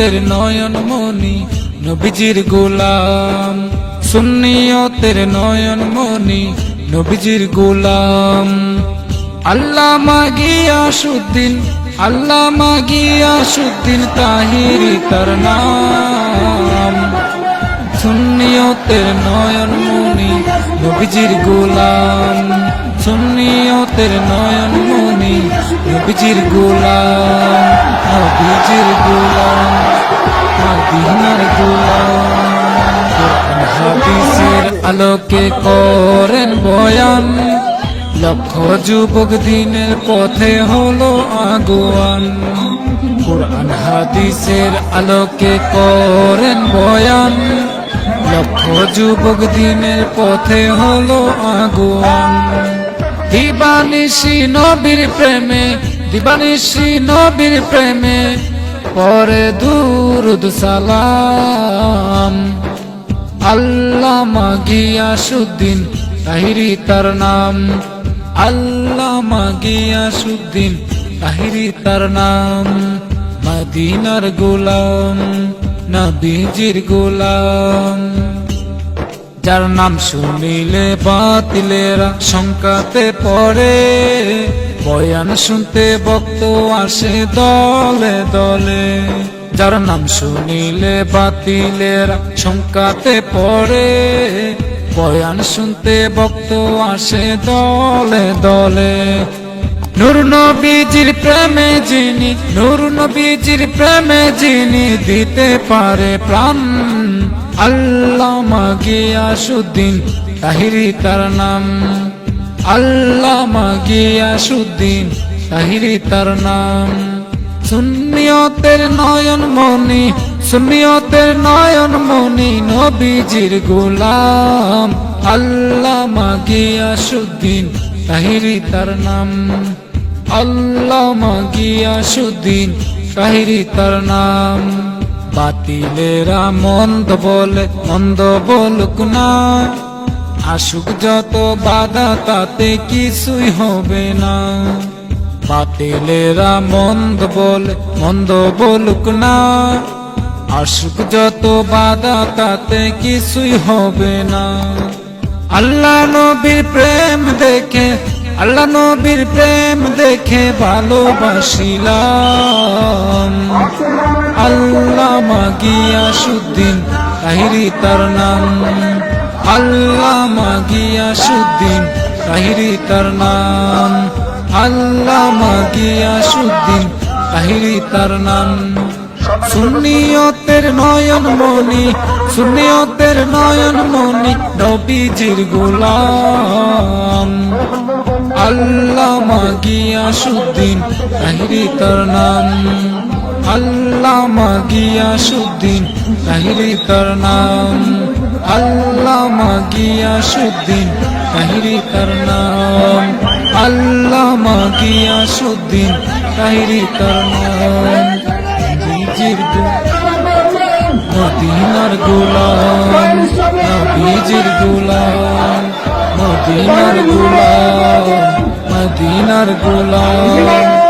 সুন্নিয়তের নয়ন মনি নবীজির গোলাম। সুন্নিয়তের নয়ন মনি নবীজির গোলাম। আল্লাহ মাগিয়া সুদ্দিন, আল্লাহ মাগিয়া সুদ্দিন তাহিরি তার নাম। সুন্নিয়তের নয়ন মনি নবীজির গোলাম। সুন্নিয়তের নয়ন মনি নবীজির গোলাম নবীজির গোলাম মদিনার গোলাম। হাদিসের আলোকে করেন বয়ান, লক্ষ যুবক দিনের পথে হলো আগুয়ান। কোরআন, হাদিসের আলোকে করেন বয়ান, লক্ষ যুবক দিনের পথে হলো আগুয়ান। দিবানিসি নবীর প্রেমে দিবানিসি নবীর প্রেমে, পরে দুরুদ সালাম। আল্লামা গিয়াসুদ্দিন তাহিরি তার নাম। আল্লামা গিয়াসুদ্দিন তাহিরি তার নাম। মদিনার গোলাম, নবীজির গোলাম। যার নাম শুনিলে বাতিলেরা শঙ্কাতে পড়ে। বয়ান শুনতে বক্ত আসে দলে দলে। যার নাম শুনিলে বাতিলেরা শঙ্কাতে পড়ে। বয়ান শুনতে বক্ত আসে দলে দলে। নূর নবীজির প্রেমে যিনি, নূর নবীজির প্রেমে যিনি দিতে পারে প্রাণ। আল্লাহ গিয়াসুদ্দিন তাহিরি তার নাম। আল্লাহ গিয়াসুদ্দিন তাহিরি তার নাম। সুন্নিয়তের নয়ন মনি, সুন্নিয়তের নয়ন মনি নবীজির গোলাম। আল্লাহ গিয়াসুদ্দিন তাহিরি তার নাম। আল্লাহ গিয়াসুদ্দিন তাহিরি তার নাম। বাতিলেরা মন্দ বলে, মন্দ বলুক না। আসুক যত বাধা, তাতে কিছুই হবে না। বাতিলেরা মন্দ বলে, মন্দ বলুক না। আসুক যত বাধা, তাতে কিছুই হবে না। আল্লাহ নবীর প্রেম দেখে, আল্লাহ নবীর প্রেম দেখে ভালোবাসিলাম। আল্লাহ মাগিয়া সুদ্দিন তাহিরি তার নাম। আল্লাহ মাগিয়া সুদ্দিন তাহিরি তার নাম। আল্লাহ মাগিয়া সুদ্দিন তাহিরি তার নাম। সুন্নিয়তের নয়ন মনি সুন্নিয়তের নয়ন মনি নবীজির গোলাম। আল্লাহ মাগিয়া সুদ্দিন তাহিরি তার নাম। আল্লাহ মাগিয়া সুদ্দিন, তাহিরি তার নাম। আল্লাহ মাগিয়া সুদ্দিন, তাহিরি তার নাম। আল্লাহ মাগিয়া সুদ্দিন, তাহিরি তার নাম। নবীজির মদিনার গোলাম, নবীজির গোলাম, মদিনার গোলাম মদিনার গোলাম।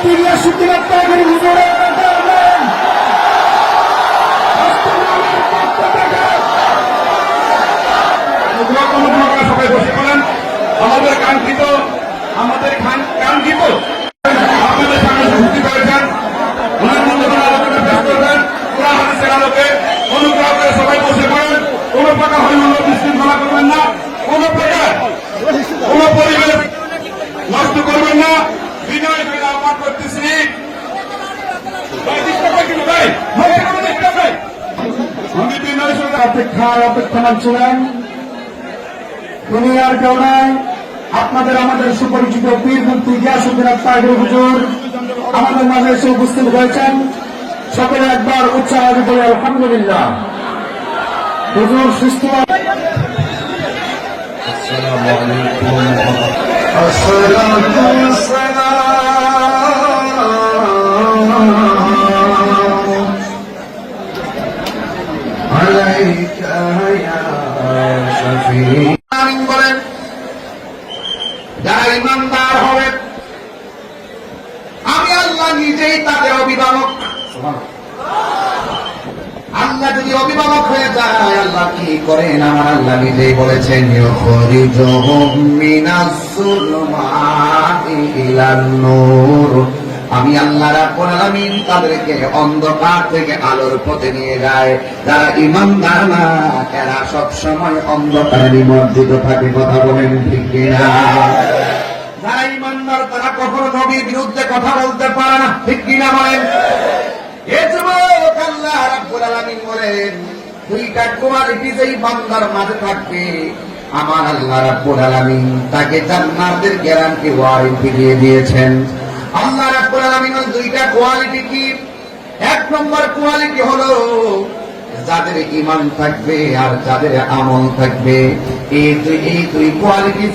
ক্রিয়া শুদ্ধি আমাদের কাঙ্ক্ষিত আমাদের কাঙ্ক্ষিত আপনাদের সামনে মুক্তি পেয়েছেন ওনার মূল্যবান আলোচনা পেশ করবেন ওরা হাদিসের আলোকে অনুগ্রহ করে সবাই বসে পড়েন। কোন প্রকার হরিমূল্য বিশৃঙ্খলা করবেন না। কোন প্রকার কোন পরিবেশ নষ্ট করবেন না। বিনয় সরকার অপেক্ষায় অপেক্ষমান ছিলেন তিনি আর কেউ নাই আপনাদের আমাদের সুপরিচিত পীর মন্ত্রী গিয়াসুদ্দিন আত্মাগির হুজুর আমাদের মাঝে এসে উপস্থিত হয়েছেন। সকলে একবার উৎসাহ করে আলহামদুলিল্লাহ। হুজুর সুস্থ আমিন বলেন, যারা ইমানদার হবে, আমি আল্লাহ নিজেই তাদের অভিভাবক। আল্লাহ যদি অভিভাবক হয়ে যায়, আল্লাহ কি করেন? আমার আল্লাহ নিজেই বলেছেন আমি আল্লাহ তাদেরকে অন্ধকার থেকে আলোর পথে নিয়ে যায়। যারা ইমানদার না, এরা সব সময় অন্ধকারে নিমজ্জিত থাকে, কথা বলেন ঠিক কিনা? যারা ইমানদার, তারা কখনো নবীর বিরুদ্ধে কথা বলতে পারে না, ঠিক কিনা বলেন? আল্লাহ বলেন বান্দার মাঝে থাকবে, আমার আল্লাহ রাব্বুল আলামিন তাকে জান্নাতের গ্যারান্টি ওয়ারেন্টি দিয়ে দিয়েছেন। আল্লাহ রাব্বুল দুইটা কোয়ালিটি কি? এক নম্বর কোয়ালিটি হলো যাদের ইমান থাকবে আর যাদের আমল থাকবে। এই দুই এই দুই কোয়ালিটি